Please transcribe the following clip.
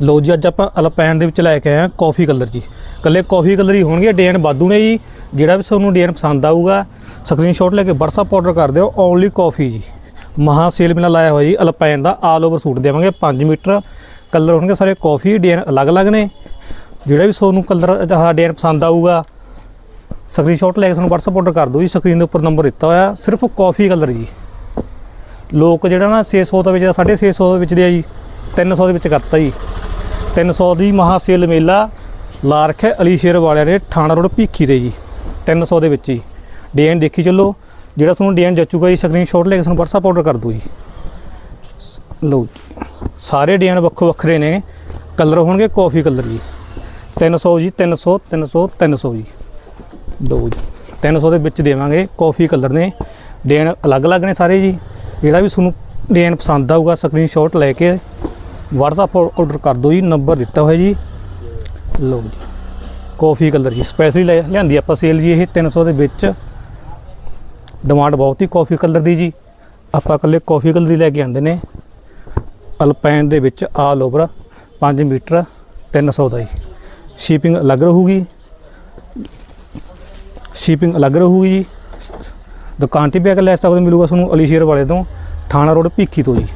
ਲੋ ਜੀ, ਅੱਜ ਆਪਾਂ ਅਲਪੈਨ ਦੇ ਵਿੱਚ ਲੈ ਕੇ ਆਏ ਹਾਂ ਕਾਫੀ ਕਲਰ ਜੀ। ਕੱਲੇ ਕਾਫੀ ਕਲਰ ਹੀ ਹੋਣਗੇ ਡਿਜ਼ਾਈਨ ਵਾਧੂ ਨੇ ਜੀ। ਜਿਹੜਾ ਵੀ ਤੁਹਾਨੂੰ ਡਿਜ਼ਾਈਨ ਪਸੰਦ ਆਊਗਾ ਸਕਰੀਨਸ਼ਾਟ ਲੈ ਕੇ WhatsApp ਆਰਡਰ ਕਰ ਦਿਓ ਓਨਲੀ ਕਾਫੀ ਜੀ। ਮਹਾ ਸੇਲ ਮੇਲਾ ਲਾਇਆ ਹੋਇਆ ਜੀ, ਅਲਪੈਨ ਦਾ ਆਲ ਓਵਰ ਸੂਟ ਦੇਵਾਂਗੇ 5 ਮੀਟਰ। ਕਲਰ ਹੋਣਗੇ ਸਾਰੇ ਕਾਫੀ ਡਿਜ਼ਾਈਨ ਅਲੱਗ-ਅਲੱਗ ਨੇ। ਜਿਹੜਾ ਵੀ ਤੁਹਾਨੂੰ ਕਲਰ, ਆਹ ਡਿਜ਼ਾਈਨ ਪਸੰਦ ਆਊਗਾ ਸਕਰੀਨਸ਼ਾਟ ਲੈ ਕੇ ਸਾਨੂੰ WhatsApp ਆਰਡਰ ਕਰ ਦਿਓ ਜੀ ਸਕਰੀਨ ਦੇ ਉੱਪਰ ਨੰਬਰ ਦਿੱਤਾ ਹੋਇਆ, ਸਿਰਫ ਕਾਫੀ ਕਲਰ ਜੀ। ਲੋਕ ਜਿਹੜਾ ਨਾ 600 ਦੇ ਵਿੱਚ 650 ਦੇ ਵਿੱਚ ਦੇ ਆ ਜੀ 300 ਦੇ ਵਿੱਚ ਕਰਤਾ ਜੀ। 300 ਦੀ ਮਹਾ ਸੇਲ ਮੇਲਾ ਲਾ ਰੱਖਿਆ ਅਲੀ ਸ਼ੇਰ ਵਾਲਿਆਂ ਨੇ ਠਾਣਾ ਰੋਡ ਭੀਖੀ ਦੇ ਜੀ। 300 ਦੇ ਵਿੱਚ ਹੀ। ਡਿਜ਼ਾਈਨ ਦੇਖੀ ਚੱਲੋ। ਜਿਹੜਾ ਤੁਹਾਨੂੰ ਡਿਜ਼ਾਈਨ ਜੱਚੂਗਾ ਜੀ ਸਕਰੀਨਸ਼ਾਟ ਲੈ ਕੇ ਤੁਹਾਨੂੰ WhatsApp ਆਰਡਰ ਕਰ ਦਿਓ ਜੀ। ਲਓ ਜੀ। ਸਾਰੇ ਡਿਜ਼ਾਈਨ ਵੱਖੋ ਵੱਖਰੇ ਨੇ। ਕਲਰ ਹੋਣਗੇ ਕਾਫੀ ਕਲਰ ਜੀ। 300 ਜੀ 300 300 300 ਜੀ। ਦੋ ਜੀ। 300 ਦੇ ਵਿੱਚ ਦੇਵਾਂਗੇ ਕਾਫੀ ਕਲਰ ਨੇ। ਡਿਜ਼ਾਈਨ ਅਲੱਗ-ਅਲੱਗ ਨੇ ਸਾਰੇ ਜੀ। ਜਿਹੜਾ ਵੀ ਤੁਹਾਨੂੰ ਡਿਜ਼ਾਈਨ ਪਸੰਦ ਆਊਗਾ ਸਕਰੀਨਸ਼ਾਟ ਲੈ ਕੇ WhatsApp ਆਰਡਰ ਕਰ ਦਿਓ ਜੀ ਨੰਬਰ ਦਿੱਤਾ ਹੋਇਆ ਜੀ। ਲਓ ਜੀ। ਕਾਫੀ ਕਲਰ ਜੀ ਸਪੈਸ਼ਲੀ ਲੈ ਲਿਆਂਦੀ ਆਪਾਂ ਸੇਲ ਜੀ ਇਹ 300 ਦੇ ਵਿੱਚ। ਡਿਮਾਂਡ ਬਹੁਤ ਹੀ ਕਾਫੀ ਕਲਰ ਦੀ ਜੀ। ਆਪਾਂ ਇਕੱਲੇ ਕਾਫੀ ਕਲਰ ਦੀ ਲੈ ਕੇ ਆਂਦੇ ਨੇ। ਅਲਪਾਈਨ ਦੇ ਵਿੱਚ ਆਲ ਓਵਰ 5 ਮੀਟਰ 300 ਦਾ ਜੀ। ਸ਼ਿਪਿੰਗ ਅਲੱਗ ਰਹੂਗੀ। ਸ਼ਿਪਿੰਗ ਅਲੱਗ ਰਹੂਗੀ ਜੀ। ਦੁਕਾਨ ਤੇ ਵੀ ਆ ਕੇ ਲੈ ਸਕਦੇ ਹੋ, ਮਿਲੂਗਾ ਤੁਹਾਨੂੰ ਅਲੀਸ਼ੇਰ ਵਾਲੇ ਤੋਂ। ਥਾਣਾ ਰੋਡ ਭੀਖੀ ਤੋਂ ਜੀ।